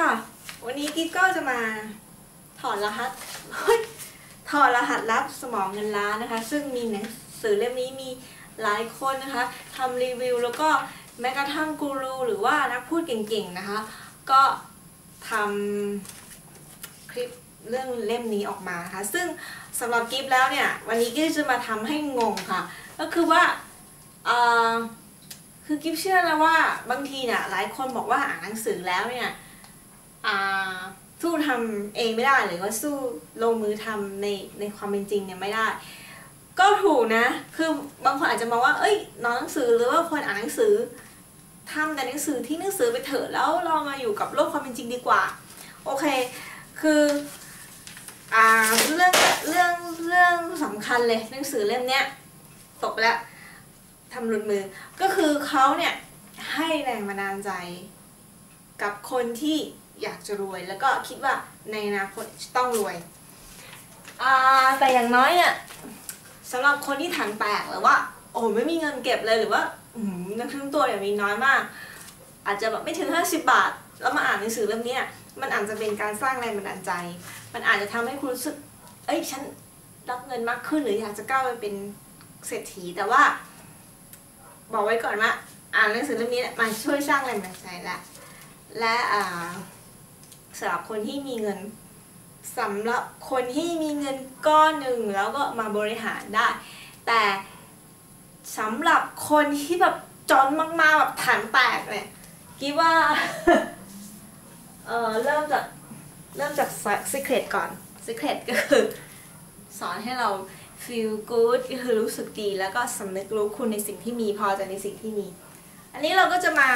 ค่ะ วันนี้กิ๊กก็จะมาถอดรหัส ถอดรหัสลับสมองเงินล้านนะคะ ซึ่งมีหนังสือเล่มนี้มีหลายคนนะคะทำรีวิวแล้วก็แม้กระทั่งกูรูหรือว่านักพูดเก่งๆนะคะ ก็ทำคลิปเรื่องเล่มนี้ออกมาค่ะซึ่งสำหรับกิฟแล้วเนี่ย วันนี้กิ๊ฟจะมาทำให้งงค่ะ ก็คือว่าคือกิฟเชื่อนะว่าบางทีเนี่ยหลายคนบอกว่าอ่านหนังสือแล้วเนี่ย สู้ทำเองไม่ได้หรือว่าสู้ลงมือทำในในความเป็นจริงเนี่ยไม่ได้ ก็ถูกนะ คือบางคนอาจจะมองว่า เอ้ยนอนหนังสือหรือว่าคนอ่านหนังสือทำแต่หนังสือที่หนังสือไปเถอะแล้วเรามาอยู่กับโลกความเป็นจริงดีกว่า โอเค คืออ่าเรื่องเรื่องเรื่องสำคัญเลยหนังสือเล่มเนี้ยตกแล้วทำหลุดมือ ก็คือเขาเนี่ยให้แรงบันดาลใจ กับคนที่ อยากจะรวย แล้วก็คิดว่าในอนาคตจะต้องรวยอ่าแต่อย่างน้อยเนี่ยสำหรับคนที่ถังแตกหรือว่า โอ้ไม่มีเงินเก็บเลยหรือว่าอืมเงินทั้งตัวเนี่ยมีน้อยมาก อาจจะแบบไม่ถึง 50 บาท แล้วมาอ่านหนังสือเล่มนี้มันอาจจะเป็นการสร้างแรงบันดาลใจ มันอาจจะทำให้คุณรู้สึก เอ้ยฉันรับเงินมากขึ้นหรืออยากจะก้าวไปเป็นเศรษฐีแต่ว่า บอกไว้ก่อนว่า อ่านหนังสือเล่มนี้มันช่วยสร้างแรงบันดาลใจและและอ่า สำหรับคนที่มีเงินสำหรับคนที่มีเงินก้อนหนึ่งแล้วก็มาบริหารได้ แต่สำหรับคนที่แบบจนมากๆแบบถังแตกเนี่ยคิดว่าเออเริ่มจากเริ่มจาก secret ก่อน secret ก็คือสอนให้เรา feel good ก็คือรู้สึกดีแล้วก็สำนึกรู้คุณในสิ่งที่มีพอใจในสิ่งที่มี อันนี้เราก็จะมา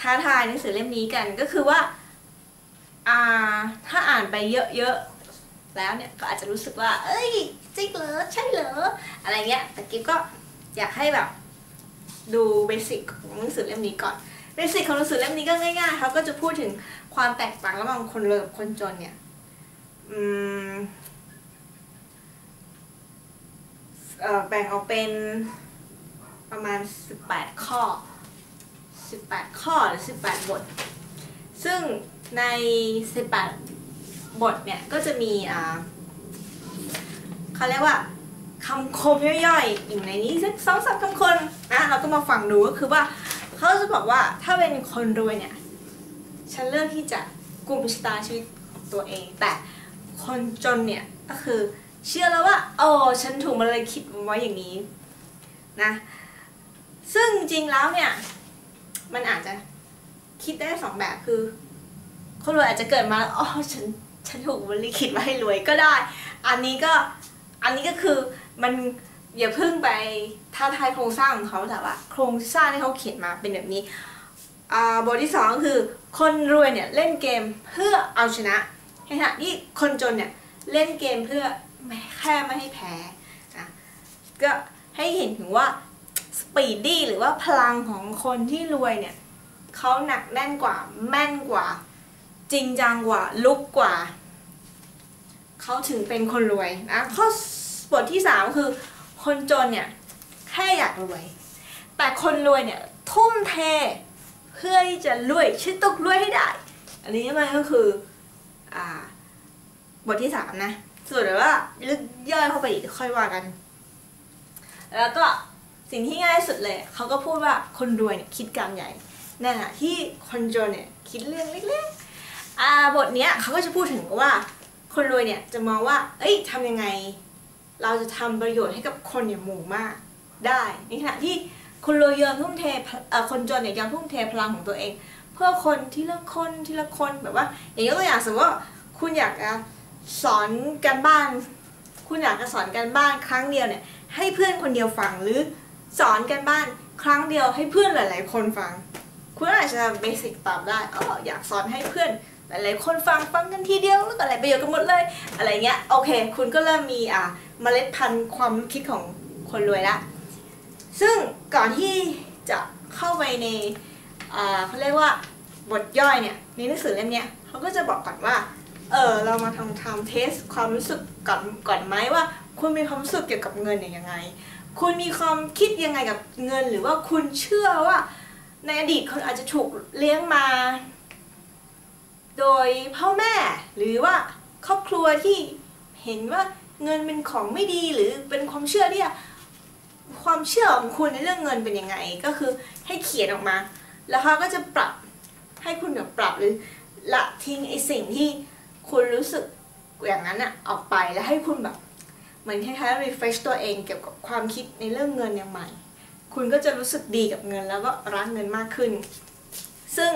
ท้าทายหนังสือเล่มนี้กันก็คือว่า อ่าถ้าอ่านไปเยอะๆแล้วเนี่ยก็อาจจะรู้สึกว่า เอ้ยจริงเหรอใช่เหรออะไรเงี้ยแต่กิ๊บก็อยากให้แบบดูเบสิกของหนังสือเล่มนี้ก่อนเบสิกของหนังสือเล่มนี้ก็ง่ายๆเขาก็จะพูดถึงความแตกต่างระหว่างคนรวยกับคนจนเนี่ยอืมเอ่อแบ่งออกเป็นประมาณ 18 ข้อ 18 ข้อหรือ 18 บท ซึ่ง ใน 18 บทเนี่ย ก็จะมีอ่าเขาเรียกว่าคำคมย่อยๆ อยู่ในนี้สักสองสามคำคมนะเราก็มาฟังดูก็คือว่าเขาจะบอกว่าถ้าเป็นคนรวยเนี่ย ฉันเลือกที่จะกุมชะตาชีวิตของตัวเอง แต่คนจนเนี่ย ก็คือเชื่อแล้วว่าโอ้ฉันถูกมันเลยคิดไว้อย่างนี้นะซึ่งจริงแล้วเนี่ย มันอาจจะคิดได้สองแบบคือ คนรวยอาจจะเกิดมาอ๋อฉันฉันถูกมันลิขิตมาให้รวยก็ได้ อันนี้ก็อันนี้ก็คือมันอย่าเพิ่งไปท้าทายโครงสร้างของเขาแต่ว่า โครงสร้างที่เขาเขียนมาเป็นแบบนี้อ่าบทที่สองคือคนรวยเนี่ยเล่นเกมเพื่อเอาชนะในขณะที่คนจนเนี่ยเล่นเกมเพื่อแค่ไม่ให้แพ้นะก็ให้เห็นถึงว่าสปีดดี้หรือว่าพลังของคนที่รวยเนี่ยเขาหนักแน่นกว่าแม่นกว่า จริงจังกว่าลุกกว่า เขาถึงเป็นคนรวยนะข้อบทที่สามคือ คนจนเนี่ยแค่อยากรวย แต่คนรวยเนี่ยทุ่มเทเพื่อที่จะรวยชิดตกรวยให้ได้ อันนี้มันก็คืออ่าบทที่สามนะ ส่วนว่าลึกย่อยเข้าไปอีกค่อยว่ากัน แล้วก็สิ่งที่ง่ายสุดเลย เขาก็พูดว่าคนรวยเนี่ยคิดการใหญ่นั่นแหะที่คนจนเนี่ยคิดเรื่องเล็กๆ บทเนี้ยเขาก็จะพูดถึงว่า คนรวยเนี่ยจะมองว่า เอ้ยทำยังไง เราจะทำประโยชน์ให้กับคนอย่างหมู่มากได้ในขณะที่คนรวยยอมทุ่มเทคนจนเนี่ยยอมทุ่มเทพลังของตัวเอง เพื่อคนทีละคนทีละคนแบบว่า อย่างยกตัวอย่างสมมติว่าคุณอยากจะสอนการบ้าน คุณอยากจะสอนการบ้านครั้งเดียวเนี่ย ให้เพื่อนคนเดียวฟังหรือสอนการบ้านครั้งเดียวให้เพื่อนหลาย ๆ คนฟัง คุณอาจจะเบสิกตอบได้อ๋ออยากสอนให้เพื่อน หลายๆคนฟังฟังกันทีเดียวแล้วก็อะไรประโยชน์กันหมดเลย อะไรเงี้ยโอเค คุณก็เริ่มมีอ่าเมล็ดพันธุ์ความคิดของคนรวยละซึ่งก่อนที่จะเข้าไปในอ่าเขาเรียกว่าบทย่อยเนี่ยในหนังสือเล่มเนี้ยเขาก็จะบอกก่อนว่าเออเรามาทำทำเทสความรู้สึกก่อนก่อนไหมว่า คุณมีความรู้สึกเกี่ยวกับเงินเนี่ยยังไง คุณมีความคิดยังไงกับเงิน หรือว่าคุณเชื่อว่าในอดีตคุณอาจจะถูกเลี้ยงมา โดยพ่อแม่หรือว่าครอบครัวที่เห็นว่าเงินเป็นของไม่ดีหรือเป็นความเชื่อที่ความเชื่อของคุณในเรื่องเงินเป็นยังไง ก็คือให้เขียนออกมา แล้วเขาก็จะปรับให้คุณแบบปรับหรือละทิ้งไอ้สิ่งที่คุณรู้สึกอย่างนั้นอะออกไปแล้วให้คุณแบบเหมือนคล้ายๆ refresh ตัวเองเกี่ยวกับความคิดในเรื่องเงินอย่างใหม่ คุณก็จะรู้สึกดีกับเงินแล้วก็รักเงินมากขึ้น ซึ่ง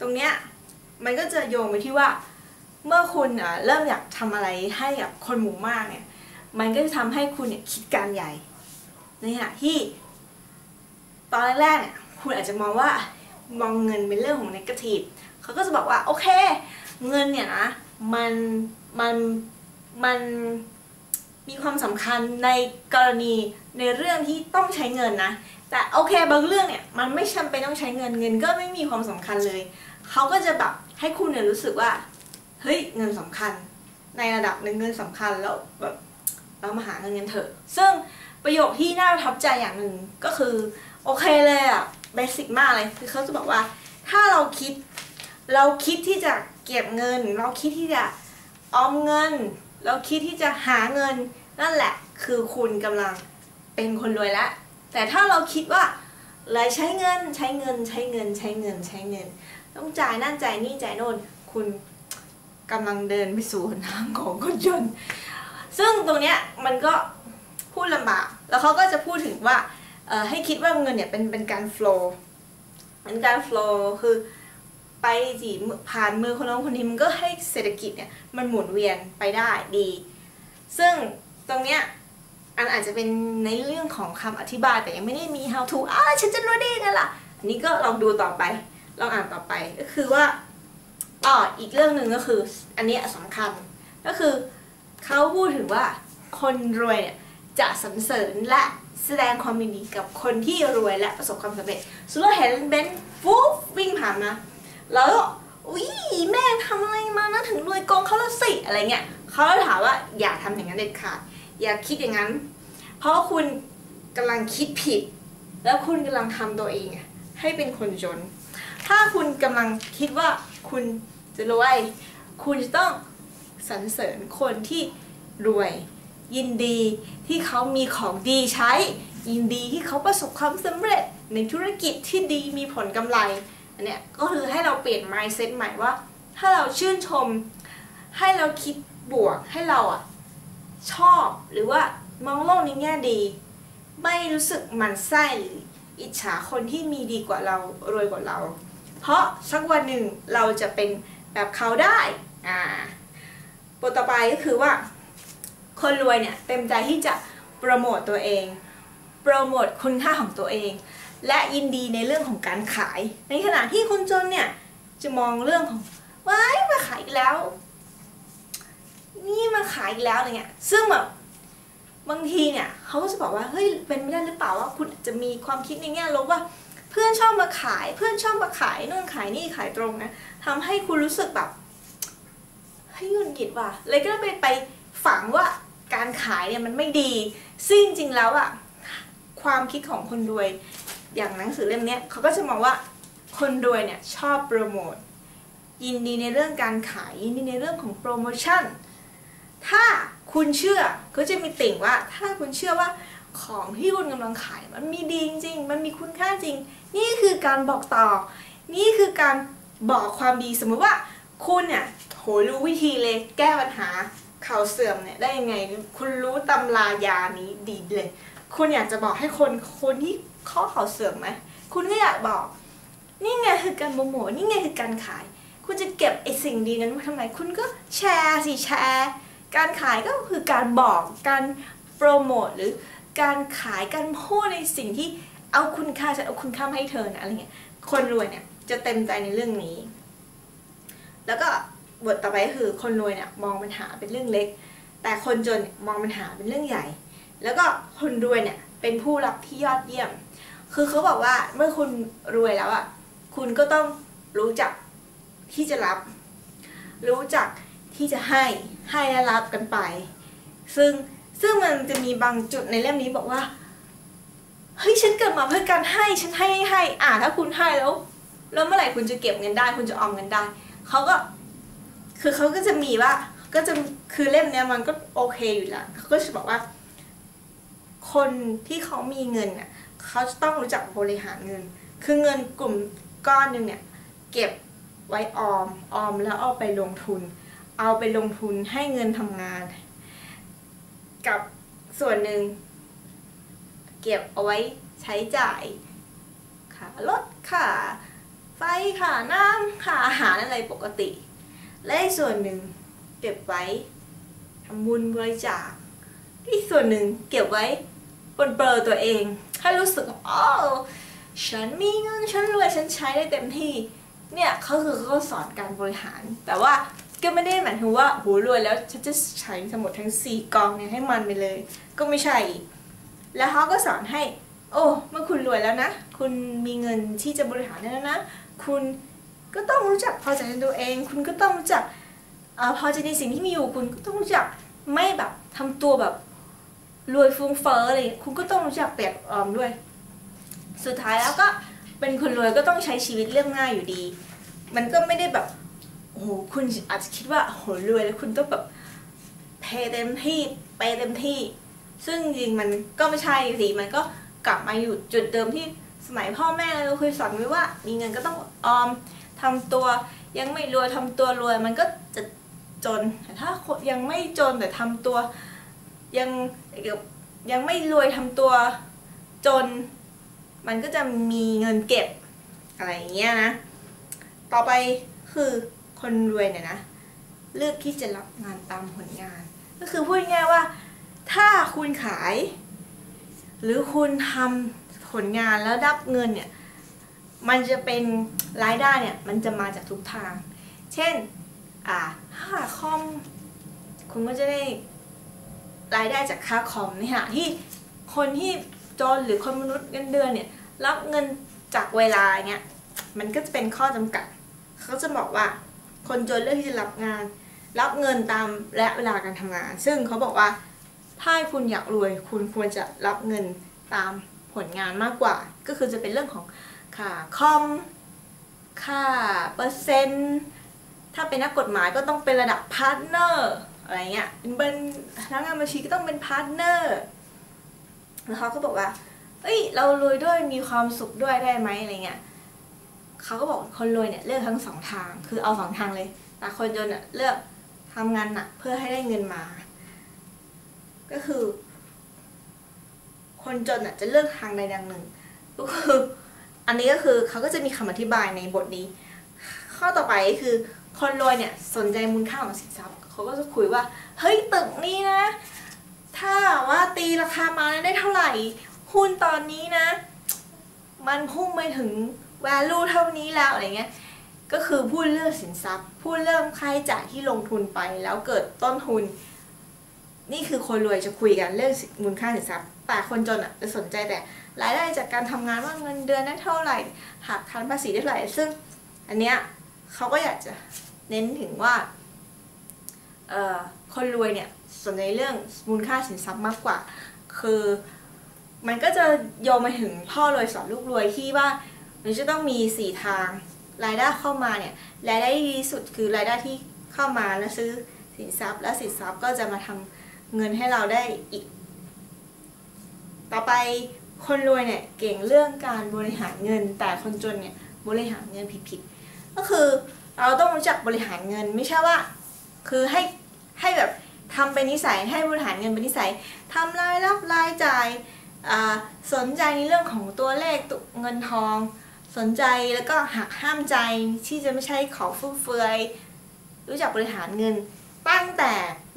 ตรงเนี้ย มันก็จะโยงไปที่ว่า เมื่อคุณอะเริ่มอยากทำอะไรให้กับคนหมู่มากเนี่ย มันก็จะทำให้คุณเนี่ยคิดการใหญ่ในขณะที่ ตอนแรกๆเนี่ยคุณอาจจะมองว่ามองเงินเป็นเรื่องของนกาทีฟเขาก็จะบอกว่าโอเค เงินเนี่ยนะมันมันมันมีความสำคัญในกรณีในเรื่องที่ต้องใช้เงินนะ แต่โอเคบางเรื่องเนี่ยมันไม่จำเป็นต้องใช้เงินเงินก็ไม่มีความสำคัญเลย เขาก็จะแบบ ให้คุณเนี่ยรู้สึกว่า เฮ้ยเงินสำคัญ ในระดับหนึ่งเงินสำคัญแล้วแบบเรามาหาเงินกันเถอะ ซึ่งประโยคที่น่าประทับใจอย่างหนึ่งก็คือ โอเคเลยอะเบสิกมากเลยคือเขาจะบอกว่า ถ้าเราคิด เราคิดที่จะเก็บเงิน เราคิดที่จะออมเงิน เราคิดที่จะหาเงิน นั่นแหละคือคุณกำลังเป็นคนรวยแล้วแต่ถ้าเราคิดว่าเลยใช้เงินใช้เงินใช้เงินใช้เงินใช้เงิน ต้องจ่ายนั่นจ่ายนี่จ่ายโน่น คุณกำลังเดินไปสู่ทางของคนจน ซึ่งตรงเนี้ยมันก็พูดลำบาก แล้วเขาก็จะพูดถึงว่าให้คิดว่าเงินเนี่ยเป็นเป็นการ flow เป็นการ flow คือไปจีผ่านมือคนน้องคนนี้มันก็ให้เศรษฐกิจเนี่ยมันหมุนเวียนไปได้ดี ซึ่งตรงเนี้ยอันอาจจะเป็นในเรื่องของคำอธิบายแต่ยังไม่ได้มี how to อ้าฉันจะรู้ได้ไงล่ะ อันนี้ก็ลองดูต่อไป ลองอ่านต่อไปก็คือว่าอ๋ออีกเรื่องหนึ่งก็คือ อันนี้สำคัญก็คือเขาพูดถึงว่าคนรวยเนี่ยจะสรรเสริญและแสดงความยินดีกับคนที่รวยและประสบความสำเร็จสมมติเห็นเบนฟูฟวิ่งผ่านมาแล้วอุ้ยแม่ทำอะไรมานะถึงรวยกองเขาละสิอะไรเงี้ยเขาจะถามว่าอย่าทำอย่างนั้นเด็ดขาดอย่าคิดอย่างนั้น เพราะคุณกำลังคิดผิด แล้วคุณกำลังทำตัวเองให้เป็นคนจน ถ้าคุณกำลังคิดว่าคุณจะรวย คุณจะต้องสรรเสริญคนที่รวย ยินดีที่เขามีของดีใช้ ยินดีที่เขาประสบความสำเร็จในธุรกิจที่ดีมีผลกำไรอันเนี้ยก็คือให้เราเปลี่ยน mindset ใหม่ว่า ถ้าเราชื่นชม ให้เราคิดบวกให้เราอะชอบหรือว่ามองโลกในแง่ดี ไม่รู้สึกหมันไส้หรืออิจฉาคนที่มีดีกว่าเรารวยกว่าเรา เพราะสักวันหนึ่งเราจะเป็นแบบเขาได้อ่าบทต่อไปก็คือว่า คนรวยเนี่ยเต็มใจที่จะโปรโมตตัวเอง โปรโมทคุณค่าของตัวเอง และยินดีในเรื่องของการขาย ในขณะที่คนจนเนี่ยจะมองเรื่องของว้ายมาขายอีกแล้ว นี่มาขายอีกแล้วอะไรเงี้ย ซึ่งแบบบางทีเนี่ยเขาก็จะบอกว่าเฮ้ยเป็นไม่ได้หรือเปล่าว่าคุณจะมีความคิดในแง่ลบว่าเพื่อนชอบมาขาย เพื่อนชอบมาขายนู่นขายนี่ขายตรงนะทำให้คุณรู้สึกแบบให้ยุนหงิดว่ะเลยก็ไปไปฝังว่าการขายเนี่ยมันไม่ดี ซึ่งจริงแล้วอะความคิดของคนรวย อย่างหนังสือเล่มนี้เขาก็จะมองว่าคนรวยเนี่ยชอบโปรโมทยินดีในเรื่องการขายยินดีในเรื่องของโปรโมชั่น ถ้าคุณเชื่อก็จะมีติ่งว่า ถ้าคุณเชื่อว่า ของที่คุณกำลังขาย มันมีดีจริง มันมีคุณค่าจริง นี่คือการบอกต่อ นี่คือการบอกความดีสมมติว่าคุณเนี่ยโหรู้วิธีเลยแก้ปัญหาเข่าเสื่อมเนี่ยได้ยังไง คุณรู้ตำรายานี้ดีเลย คุณอยากจะบอกให้คนคนที่ข้อเข่าเสื่อมไหมคุณก็อยากบอก นี่ไงคือการโปรโมทนี่ไงคือการขาย คุณจะเก็บไอ้สิ่งดีนั้นไว้ทำไม คุณก็แชร์สิแชร์ การขายก็คือการบอกการโปรโมทหรือ การขายการพูดในสิ่งที่เอาคุณค่าจะเอาคุณค่าให้เธอนะอะไรเงี้ยคนรวยเนี่ยจะเต็มใจในเรื่องนี้ แล้วก็บทต่อไปก็คือคนรวยเนี่ยมองปัญหาเป็นเรื่องเล็ก แต่คนจนมองปัญหาเป็นเรื่องใหญ่ แล้วก็คนรวยเนี่ยเป็นผู้รับที่ยอดเยี่ยม คือเขาบอกว่าเมื่อคุณรวยแล้วอะคุณก็ต้องรู้จักที่จะรับ รู้จักที่จะให้ให้และรับกันไป ซึ่ง ซึ่งมันจะมีบางจุดในเล่มนี้บอกว่าเฮ้ยฉันเกิดมาเพื่อการให้ฉันให้ให้อ่าถ้าคุณให้แล้ว แล้วเมื่อไหร่คุณจะเก็บเงินได้ คุณจะออมเงินได้เขาก็ คือเขาก็จะมีว่า ก็จะคือเล่มเนี้ยมันก็โอเคอยู่แล้วเขาก็จะบอกว่า คนที่เขามีเงินเนี่ยเขาจะต้องรู้จักบริหารเงิน คือเงินกลุ่มก้อนหนึ่งเนี่ย เก็บไว้ออมออมแล้วเอาไปลงทุน เอาไปลงทุนให้เงินทำงาน กับส่วนหนึ่ง เก็บเอาไว้ใช้จ่ายค่ารถค่าไฟค่าน้ำค่าอาหารอะไรปกติ และอีส่วนหนึ่งเก็บไว้ทำบุญบริจาคอีกส่วนหนึ่งเก็บไว้บนเปลอตัวเองให้รู้สึกว่าอ๋อฉันมีเงินฉันรวยฉันใช้ได้เต็มที่เนี่ยเขาคือเขาสอนการบริหาร แต่ว่า ก็ไม่ได้หมายถึงว่าโหรวยแล้วฉันจะใช้ทั้งหมดทั้งสี่กองเนี่ยให้มันไปเลย ก็ไม่ใช่ แล้วเขาก็สอนให้ โอ้ เมื่อคุณรวยแล้วนะ คุณมีเงินที่จะบริหารได้แล้วนะ คุณก็ต้องรู้จักพอใจในตัวเอง คุณก็ต้องรู้จักอพอใจในสิ่งที่มีอยู่คุณก็ต้องรู้จักไม่แบบทำตัวแบบรวยฟุ้งเฟ้ออะไรอย่างเงี้ยคุณก็ต้องรู้จักเปียกออมด้วย สุดท้ายแล้วก็เป็นคนรวยก็ต้องใช้ชีวิตเรียบง่ายอยู่ดี มันก็ไม่ได้แบบ โอ้โหคุณอาจจะคิดว่าโหรวยแล้วคุณต้องแบบเพย์เต็มที่ไปเต็มที่ ซึ่งจริงมันก็ไม่ใช่สิมันก็กลับมาอยู่จุดเดิมที่สมัยพ่อแม่เราเคยสอนไว้ว่า มีเงินก็ต้องออมทำตัวยังไม่รวยทำตัวรวยมันก็จะจนแต่ถ้ายังไม่จนแต่ทำตัวยังยังไม่รวยทำตัวจน มันก็จะมีเงินเก็บอะไรอย่างเงี้ยนะ ต่อไปคือ คนรวยเนี่ยนะ เลือกที่จะรับงานตามผลงาน ก็คือพูดง่ายว่า ถ้าคุณขาย หรือคุณทำผลงานแล้วรับเงินเนี่ย มันจะเป็นรายได้เนี่ย มันจะมาจากทุกทาง เช่น อ่าค่าคอม คุณก็จะได้รายได้จากค่าคอมในขณะที่คนที่จนหรือคนมนุษย์เงินเดือนเนี่ยรับเงินจากเวลาเนี่ยมันก็จะเป็นข้อจำกัด เขาจะบอกว่า คนจนเลือกที่จะรับงาน รับเงินตามและเวลาการทำงาน ซึ่งเขาบอกว่าถ้าคุณอยากรวย คุณควรจะรับเงินตามผลงานมากกว่า ก็คือจะเป็นเรื่องของค่าคอมค่าเปอร์เซ็นต์ถ้าเป็นนักกฎหมายก็ต้องเป็นระดับพาร์ทเนอร์อะไรเงี้ยเป็นพนักงานบัญชีก็ต้องเป็นพาร์ทเนอร์แล้วเขาก็บอกว่า เอ้ย เรารวยด้วยมีความสุขด้วยได้ไหมอะไรเงี้ย เขาก็บอกคนรวยเนี่ยเลือกทั้งสองทาง คือเอาสองทางเลย แต่คนจนเนี่ยเลือกทำงานหนักเพื่อให้ได้เงินมา ก็คือ คนจนอะจะเลือกทางใดทางหนึ่ง ก็คือ อันนี้ก็คือเขาก็จะมีคำอธิบายในบทนี้ ข้อต่อไปคือคนรวยเนี่ยสนใจมูลค่าของสินทรัพย์เขาก็จะคุยว่า เฮ้ยตึกนี้นะ ถ้าว่าตีราคามาได้เท่าไหร่ หุ้นตอนนี้นะ มันพุ่งไปถึง value เท่านี้แล้วอะไรเงี้ยก็คือพูดเรื่องสินทรัพย์ พูดเรื่องค่าใช้จ่ายที่ลงทุนไปแล้วเกิดต้นทุน นี่คือคนรวยจะคุยกันเรื่องมูลค่าสินทรัพย์ แต่คนจนอะจะสนใจแต่รายได้จากการทำงานว่าเงินเดือนได้เท่าไหร่หักทันภาษีได้เท่าไหร่ซึ่งอันเนี้ยเขาก็อยากจะเน้นถึงว่าเอ่อคนรวยเนี่ยสนใจเรื่องมูลค่าสินทรัพย์มากกว่า คือมันก็จะโยงมาถึงพ่อรวยสอนลูกรวยที่ว่า มันจะต้องมีสี่ทาง รายได้เข้ามาเนี่ย รายได้ดีที่สุดคือรายได้ที่เข้ามาแล้วซื้อสินทรัพย์ และสินทรัพย์ก็จะมาทำเงินให้เราได้อีก ต่อไปคนรวยเนี่ยเก่งเรื่องการบริหารเงิน แต่คนจนเนี่ยบริหารเงินผิดๆ ก็คือเราต้องรู้จักบริหารเงินไม่ใช่ว่า คือให้ให้แบบทำเป็นนิสัยให้บริหารเงินเป็นนิสัยทำรายรับรายจ่ายสนใจในเรื่องของตัวเลขเงินทอง สนใจแล้วก็หักห้ามใจที่จะไม่ใช่ของฟุ่มเฟือย รู้จักบริหารเงิน ตั้งแต่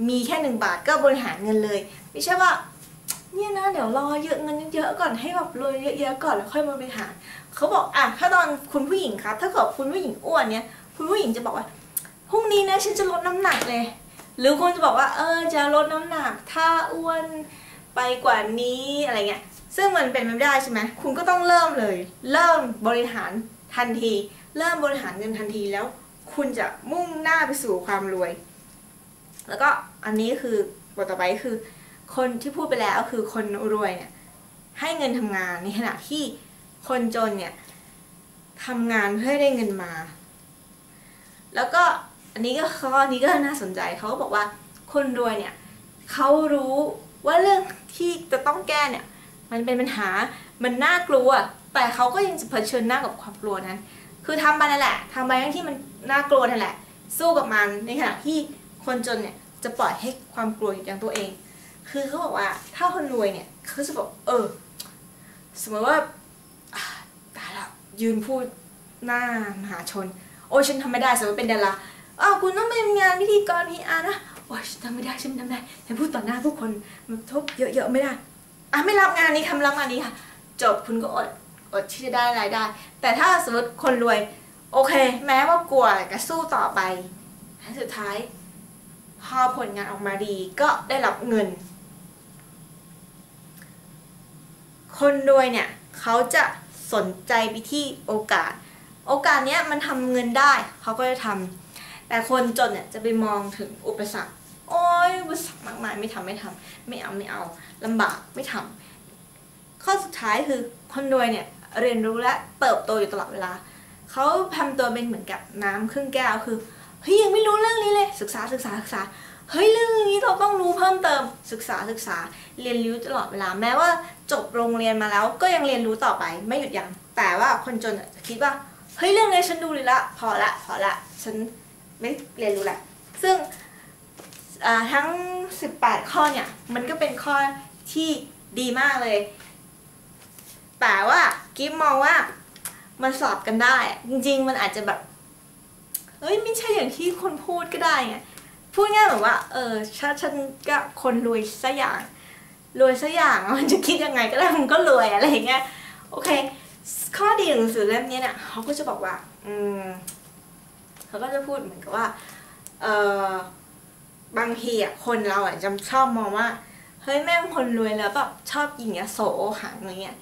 มีแค่หนึ่งบาทก็บริหารเงินเลย ไม่ใช่ว่าเนี่ยนะเดี๋ยวรอเยอะเงินเยอะก่อนให้แบบรวยเยอะๆก่อนแล้วค่อยมาบริหารเขาบอกอะถ้าตอนคุณผู้หญิงครับ ถ้าเกิดคุณผู้หญิงอ้วนเนี่ยคุณผู้หญิงจะบอกว่าพรุ่งนี้นะฉันจะลดน้ำหนักเลย หรือคุณจะบอกว่าเออจะลดน้ำหนัก ถ้าอ้วน ไปกว่านี้อะไรเงี้ยซึ่งมันเป็นไม่ได้ใช่ไหมคุณก็ต้องเริ่มเลย เริ่มบริหารทันที เริ่มบริหารเงินทันทีแล้ว คุณจะมุ่งหน้าไปสู่ความรวย แล้วก็อันนี้คือบทต่อไปคือ คนที่พูดไปแล้วคือคนรวยเนี่ยให้เงินทำงานในขณะที่คนจนเนี่ยทำงานเพื่อได้เงินมา แล้วก็อันนี้ก็ข้อนี้ก็น่าสนใจเขาก็บอกว่าคนรวยเนี่ยเขารู้ ว่าเรื่องที่จะต้องแก้เนี่ยมันเป็นปัญหา มันน่ากลัว แต่เขาก็ยังจะเผชิญหน้ากับความกลัวนั้น คือทำไปนั่นแหละทำไปทั้งที่มันน่ากลัวนั่นแหละ สู้กับมัน ในขณะที่คนจนเนี่ยจะปล่อยให้ความกลัวอยู่อย่างตัวเอง คือเขาบอกว่าถ้าคนรวยเนี่ยเขาจะบอกเออ สมมติว่าตายแล้วยืนพูดหน้ามหาชน โอ้ฉันทำไม่ได้สมมติเป็นดาราอ้าวคุณต้องเป็นงานพิธีกรพีอาร์นะ โอ้ยทำไม่ได้ฉันทำไม่ได้ฉันพูดต่อหน้าผู้คนมันทุบเยอะๆไม่ได้อะไม่รับงานนี้ทำรับงานนี้ค่ะ จบคุณก็อดอดที่จะได้รายได้ แต่ถ้าสมมติคนรวย โอเค แม้ว่ากลัวก็สู้ต่อไปและสุดท้าย พอผลงานออกมาดีก็ได้รับเงิน คนรวยเนี่ยเขาจะสนใจไปที่โอกาส โอกาสเนี้ยมันทำเงินได้เขาก็จะทำแต่คนจนเนี่ยจะไปมองถึงอุปสรรค โอ้ยอุปสรรคมากมายไม่ทำไม่ทำไม่เอาไม่เอาลำบากไม่ทำข้อสุดท้ายคือคนรวยเนี่ยเรียนรู้และเติบโตอยู่ตลอดเวลาเขาทำตัวเป็นเหมือนกับน้ำครึ่งแก้วคือเฮ้ยยังไม่รู้เรื่องนี้เลย ศึกษาศึกษาศึกษาเฮ้ยเรื่องนี้เราต้องรู้เพิ่มเติมศึกษาศึกษาเรียนรู้ตลอดเวลา แม้ว่าจบโรงเรียนมาแล้วก็ยังเรียนรู้ต่อไปไม่หยุดยัง้งแต่ว่าคนจนจะคิดว่าเฮ้ยเรื่องนี้ฉันดูเลยละ พอละพอละฉันไม่เรียนรู้ละซึ่ง ทั้ง 18 ข้อเนี่ย มันก็เป็นข้อที่ดีมากเลย แต่ว่ากิฟมองว่ามันสอบกันได้ จริง ๆ มันอาจจะแบบเฮ้ยไม่ใช่อย่างที่คนพูดก็ได้ไงพูดง่ายแบบว่า เออถ้าฉันก็คนรวยสัอย่างรวยสัอย่างมันจะคิดยังไงก็ได้มันก็รวยอะไรอย่างเงี้ยโอเค ข้อดีของหนังสือเล่มนี้เนี่ยเขาก็จะบอกว่า อืมเขาก็จะพูดเหมือนกับว่า เออ บางทีอะคนเราอะจะชอบมองว่า เฮ้ยแม่งคนรวยแล้วแบบชอบยิงยโสหังอะไรเงี้ย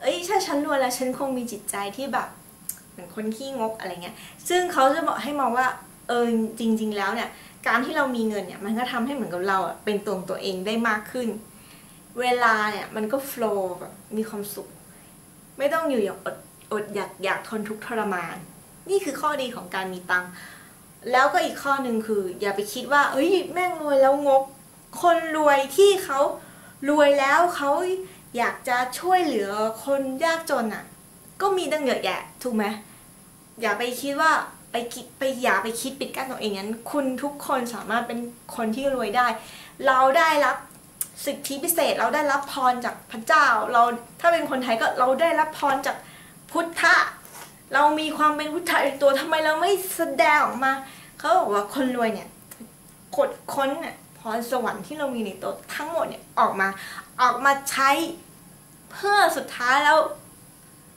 เอ้ยถ้าฉันรวยแล้วฉันคงมีจิตใจที่แบบเหมือนคนขี้งกอะไรเงี้ย ซึ่งเขาจะบอกให้มองว่าเออจริง ๆ แล้วเนี่ย การที่เรามีเงินเนี่ยมันก็ทำให้เหมือนกับเราอะเป็นตัวของตัวเองได้มากขึ้น เวลาเนี่ยมันก็โฟล์แบบมีความสุข ไม่ต้องอยู่อย่างอดอดอยากอยากทนทุกข์ทรมาน นี่คือข้อดีของการมีตังค์ แล้วก็อีกข้อหนึ่งคือ อย่าไปคิดว่า เอ้ยแม่งรวยแล้วงก คนรวยที่เขารวยแล้วเขาอยากจะช่วยเหลือคนยากจนอะ ก็มีตั้งเยอะแยะถูกไหมอย่าไปคิดว่าไปคิดไปอย่าไปคิดปิดกั้นตัวเองงั้น คุณทุกคนสามารถเป็นคนที่รวยได้ เราได้รับสิทธิพิเศษ เราได้รับพรจากพระเจ้า เราถ้าเป็นคนไทยก็เราได้รับพรจากพุทธะ เรามีความเป็นพุทธะในตัวทำไมเราไม่แสดงออกมาเขาบอกว่าคนรวยเนี่ยกดค้นเนี่ยพรสวรรค์ที่เรามีในตัวทั้งหมดเนี่ยออกมาออกมาใช้เพื่อสุดท้ายแล้ว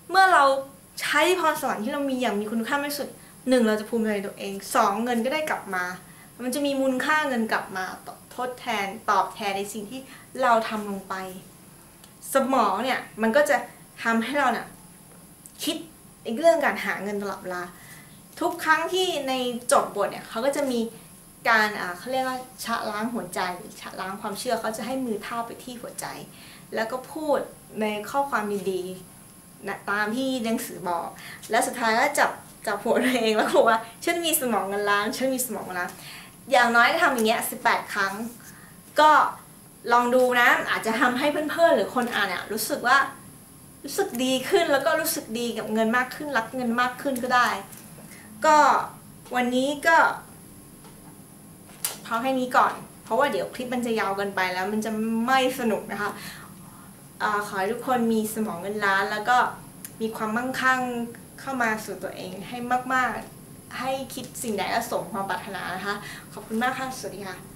เมื่อเราใช้พรสวรรค์ที่เรามีอย่างมีคุณค่ามากที่สุดหนึ่งเราจะภูมิใจตัวเองสองเงินก็ได้กลับมา มันจะมีมูลค่าเงินกลับมาทดแทนตอบแทนในสิ่งที่เราทำลงไป สมองเนี่ยมันก็จะทำให้เราเนี่ยคิด อีกเรื่องการหาเงินตลอดเวลาทุกครั้งที่ในจบบทเนี่ยเขาก็จะมีการอ่าเขาเรียกว่าชะล้างหัวใจชะล้างความเชื่อเขาจะให้มือเท้าไปที่หัวใจ แล้วก็พูดในข้อความดีๆนะตามที่หนังสือบอก แล้วสุดท้ายก็จับจับหัวตัวเองแล้วบอกว่าฉันมีสมองเงินล้านฉันมีสมองเงินล้านอย่างน้อยทำอย่างเงี้ย18ครั้ง ก็ลองดูนะอาจจะทำให้เพื่อนๆหรือคนอ่านเนี่ยรู้สึกว่า รู้สึกดีขึ้นแล้วก็รู้สึกดีกับเงินมากขึ้นรักเงินมากขึ้นก็ได้ ก็วันนี้ก็พอแค่นี้ก่อน เพราะว่าเดี๋ยวคลิปมันจะยาวเกินไปแล้วมันจะไม่สนุกนะคะอขอให้ทุกคนมีสมองเงินล้าน แล้วก็มีความมั่งคั่งเข้ามาสู่ตัวเองให้มาก ๆ ให้คิดสิ่งใดและสมความปรารถนานะคะ ขอบคุณมากค่ะ สวัสดีค่ะ